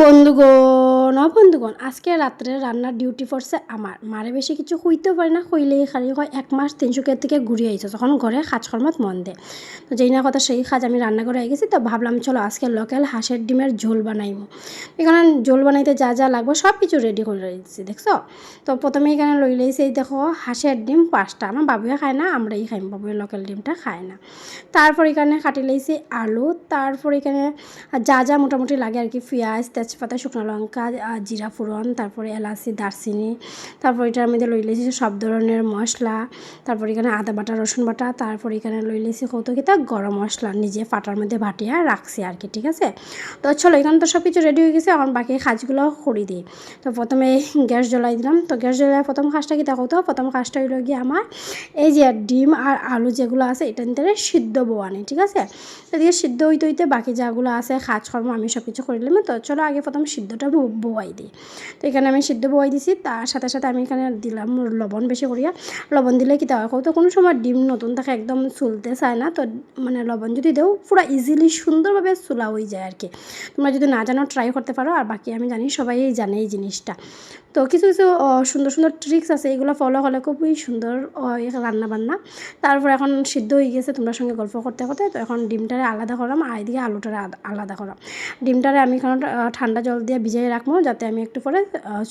বন্ধুগণ অ বন্ধুগণ আজকে রাত্রে রান্নার ডিউটি পড়ছে আমার মারে বেশি কিছু হইতেও পারে না, হইলেই খালি হয় এক মাস তিনশোকের থেকে ঘুরিয়ে আইছে তখন ঘরে কাজকর্মত মন দেয়। তো যেই না কথা সেই কাজ আমি রান্না করে গেছি তো ভাবলাম চলো আজকে লোকাল হাঁসের ডিমের ঝোল বানাইমো। এখানে ঝোল বানাইতে যা যা লাগবে সব কিছু রেডি করে রেখেছি দেখছ? তো প্রথমে এখানে লই লইছি, এই দেখো হাঁসের ডিম পাঁচটা, আমার বাবুয়ে খায় না, আমরাই খাই বাবুয়ে লোকাল ডিমটা খায় না। তারপর এখানে কাটি লইছি আলু, তারপর এখানে যা যা মোটামুটি লাগে আর কি, পেঁয়াজ তেজপাতা শুকনো লঙ্কা আর জিরা ফোড়ন, তারপরে এলাচি, দারচিনি, তারপর এটার মধ্যে লই লেছি সব ধরনের মশলা, তারপর এখানে আদা বাটা, রসুন বাটা, তারপর এখানে লই লেছি কত গরম মশলা, নিজে ফাটার মধ্যে ভাটিয়া রাখছি আর কি, ঠিক আছে? তো চলো, এখানে তো সব কিছু রেডি হয়ে গেছে, এখন বাকি কাজগুলো করে দিই। তো প্রথমে গ্যাস জ্বলাই দিলাম, তো গ্যাস জ্বলাই প্রথম কাজটা কি দেখো তো? প্রথম কাজটা হইল গিয়ে আমার এই যে ডিম আর আলু যেগুলো আছে, এটা নিতে সিদ্ধ বোয়ানি, ঠিক আছে? এদিকে সিদ্ধ হইতে হইতে বাকি যাগুলো আছে, কাজকর্ম আমি সব কিছু করে নিলাম, তো চলো আগে প্রথম সিদ্ধটা বোয়াই দিই। তো এখানে আমি সিদ্ধ বোয়াই দিছি, তার সাথে সাথে আমি এখানে দিলাম লবণ বেশি করিয়া। লবণ দিলে কি দেওয়া তো কোনো সময় ডিম নতুন থাকে একদম চুলতে চায় না, তো মানে লবণ যদি দেও, পুরো ইজিলি সুন্দরভাবে চুলা হয়ে যায় আর কি তোমরা যদি না জানো ট্রাই করতে পারো, আর বাকি আমি জানি, সবাই জানে এই জিনিসটা। তো কিছু কিছু সুন্দর সুন্দর ট্রিক্স আছে, এগুলো ফলো হলে খুবই সুন্দর রান্না বান্না তারপর এখন সিদ্ধ হয়ে গেছে, তোমরা সঙ্গে গল্প করতে করতে, তো এখন ডিমটারে আলাদা করাম, আর এদিকে আলুটারে আলাদা করাম। ডিমটারে আমি কারণ ঠান্ডা জল দিয়ে ভিজিয়ে রাখব যাতে আমি একটু পরে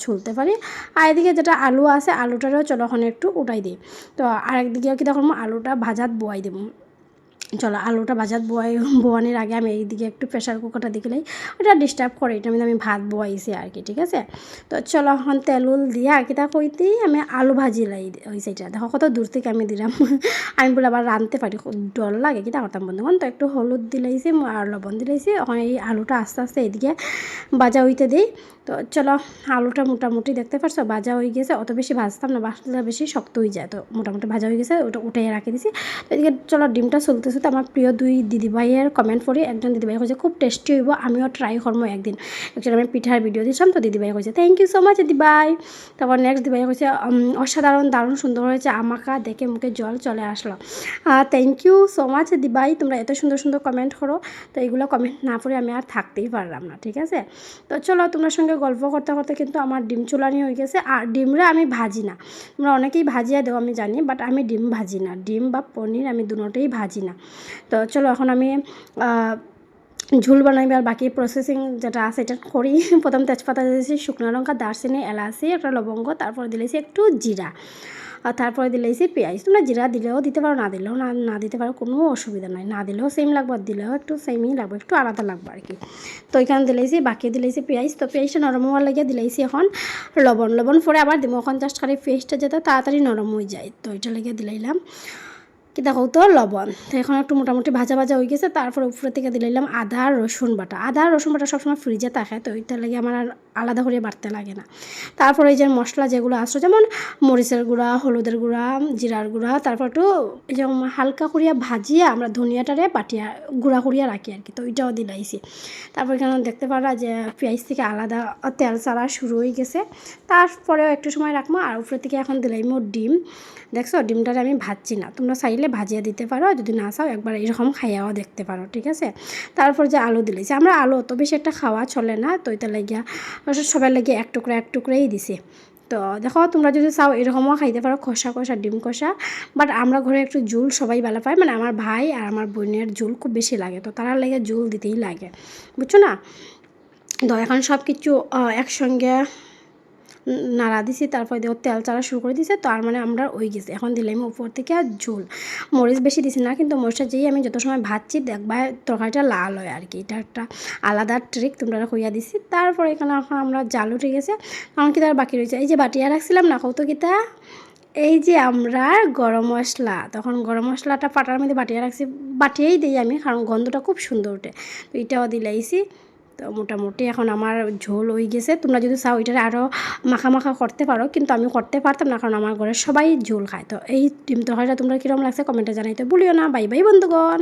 ছুলতে পারি। আর এদিকে যেটা আলু আছে, আলুটারও চলো ওখানে একটু উঠাই দিই। তো আরেকদিকে কি তখন আলুটা ভাজাত বোয়াই দেবো। চলো, আলুটা ভাজাত বোয়াই বোয়ানোর আগে আমি এইদিকে একটু প্রেশার কুকারটা দিকেলাই ওটা ডিস্টার্ব করে, এটা আমি আমি ভাত বোয়াইছি আর কি ঠিক আছে? তো চলো, এখন তেল উল দিয়ে আর কি তা কইতেই আমি আলু ভাজি লাই ওই সাইডটা দেখো কত দূর থেকে আমি দিলাম। আমি বলে আবার রাঁধতে পারি ডর লাগে কি তা করতাম বন্ধুগণ। তো একটু হলুদ দিলাইছি আর লবণ দিলাইছি। এখন এই আলুটা আস্তে আস্তে এদিকে ভাজা হইতে দিই। তো চলো, আলুটা মোটামুটি দেখতে পারছ, ভাজা হয়ে গেছে। অত বেশি ভাজতাম না, ভাজলে বেশি শক্ত হয়ে যায়। তো মোটামুটি ভাজা হয়ে গেছে, ওটা উঠে রাখি দিছি। তো এদিকে চলো, ডিমটা চলতে চলতে আমার প্রিয় দুই দিদিভাইয়ের কমেন্ট পড়ি একজন দিদিভাই কইছে খুব টেস্টি হইব আমিও ট্রাই করব একদিন। অ্যাকচুয়ালি আমি পিঠার ভিডিও দিয়েছিলাম তো দিদিভাই কইছে থ্যাংক ইউ সো মাচ দিদিভাই। তারপর নেক্সট দিদিভাই উম, অসাধারণ দারুণ সুন্দর হয়েছে আমাকা দেখে মুখে জল চলে আসলো। থ্যাংক ইউ সো মাচ দিদিভাই তোমরা এত সুন্দর সুন্দর কমেন্ট করো তো এইগুলো কমেন্ট না পড়ে আমি আর থাকতেই পারলাম না ঠিক আছে? তো চলো তোমার সঙ্গে গল্প করতে করতে কিন্তু আমার ডিম চুলানি হয়ে গেছে। আর ডিমরে আমি ভাজি না। তোমরা অনেকেই ভাজিয়া দেও আমি জানি বাট আমি ডিম ভাজি না। ডিম বা পনির আমি দুটোই ভাজি না। তো চলো এখন আমি ঝুল বানাইবে আর বাকি প্রসেসিং যেটা আছে এটা করি। প্রথম তেজপাতা দিয়েছি, শুকনো লঙ্কা, দারচিনি, এলাচি, একটা লবঙ্গ, তারপরে দিলেছি একটু জিরা। আর তারপরে দিলেছি পেঁয়াজ। তোমরা জিরা দিলেও দিতে পারো, না দিলেও না না দিতে পারো কোনো অসুবিধা নাই। না দিলেও সেম লাগবে, আর দিলেও একটু সেমই লাগবে, একটু আলাদা লাগবে আর কি। তো এখানে দিলেছি, বাকি দিলেছি পেঁয়াজ। তো পেঁয়াজটা নরম হওয়ার লাগিয়ে দিলেছি এখন লবণ। লবণ পরে আবার দিব। এখন জাস্ট খালি পেঁয়াজটা যাতে তাড়াতাড়ি নরম হয়ে যায়। তো এটা লেগে দিলাইলাম। কি দেখো তো লবণ। তো এখন একটু মোটামুটি ভাজা ভাজা হয়ে গেছে, তারপর উপরে থেকে দিলাম আদা রসুন বাটা। আদা রসুন বাটা সবসময় ফ্রিজে থাকে, তো ওইটা লাগে আমার আর আলাদা করে বাড়তে লাগে না। তারপর এই যে মশলা যেগুলো আসলো যেমন মরিচের গুঁড়া, হলুদের গুঁড়া, জিরার গুঁড়া, তারপর একটু এই যে হালকা করিয়া ভাজিয়া আমরা ধনিয়াটারে বাটিয়া গুঁড়া করিয়া রাখি আর কি তো ওইটাও দিলাইছি তারপর এখানে দেখতে পারা যে পেঁয়াজ থেকে আলাদা তেল চালা শুরু হয়ে গেছে। তারপরেও একটু সময় রাখব, আর উপরে থেকে এখন দিলাইমো ডিম। দেখছ, ডিমটারে আমি ভাজছি না, তোমরা চাইলে ভাজিয়া দিতে পারো, যদি না চাও একবার এরকম খাইয়াও দেখতে পারো, ঠিক আছে? তারপর যে আলু দিলেছি আমরা আলু অত বেশি একটা খাওয়া চলে না, তো এটা লাগিয়া সবাই লাগে এক টুকরা, এক টুকরাই দিছে। তো দেখো, তোমরা যদি চাও এরকমও খাইতে পারো, খসা খসা, ডিম কষা বাট আমরা ঘরে একটু জুল সবাই ভালো পায় মানে আমার ভাই আর আমার বোনের জুল খুব বেশি লাগে, তো তারা লেগে জুল দিতেই লাগে। বুঝছ না? তো এখন সব কিছু একসঙ্গে নাড়া দিছি, তারপরে দেখো তেল চালা শুরু করে দিছে, তার মানে আমরা ওই গেছি। এখন দিলাম উপর থেকে আর ঝোল। মরিচ বেশি দিছি না, কিন্তু মরিচটা যেই আমি যত সময় ভাজছি, দেখবা তরকারিটা লাল হয় আর কি। এটা একটা আলাদা ট্রিক তোমরা কইয়া দিছি। তারপরে এখানে এখন আমরা জাল উঠে গেছে। কারণ কি তার বাকি রয়েছে? এই যে বাটিয়া রাখছিলাম না, কত কিতা এই যে আমরা গরম মশলা, তখন গরম মশলাটা পাটার মধ্যে বাটিয়ে রাখছি। বাটিয়েই দিই আমি, কারণ গন্ধটা খুব সুন্দর ওঠে তো এটাও দিলাইছি। তো মোটামুটি এখন আমার ঝোল হয়ে গেছে। তোমরা যদি চাও এটার আরও মাখা মাখা করতে পারো, কিন্তু আমি করতে পারতাম না, কারণ আমার ঘরে সবাই ঝোল খায়। তো এই ডিম তরকারিটা তোমরা কীরকম লাগছে কমেন্টে জানাইতে বলিও না। বাই বাই বন্ধুগণ।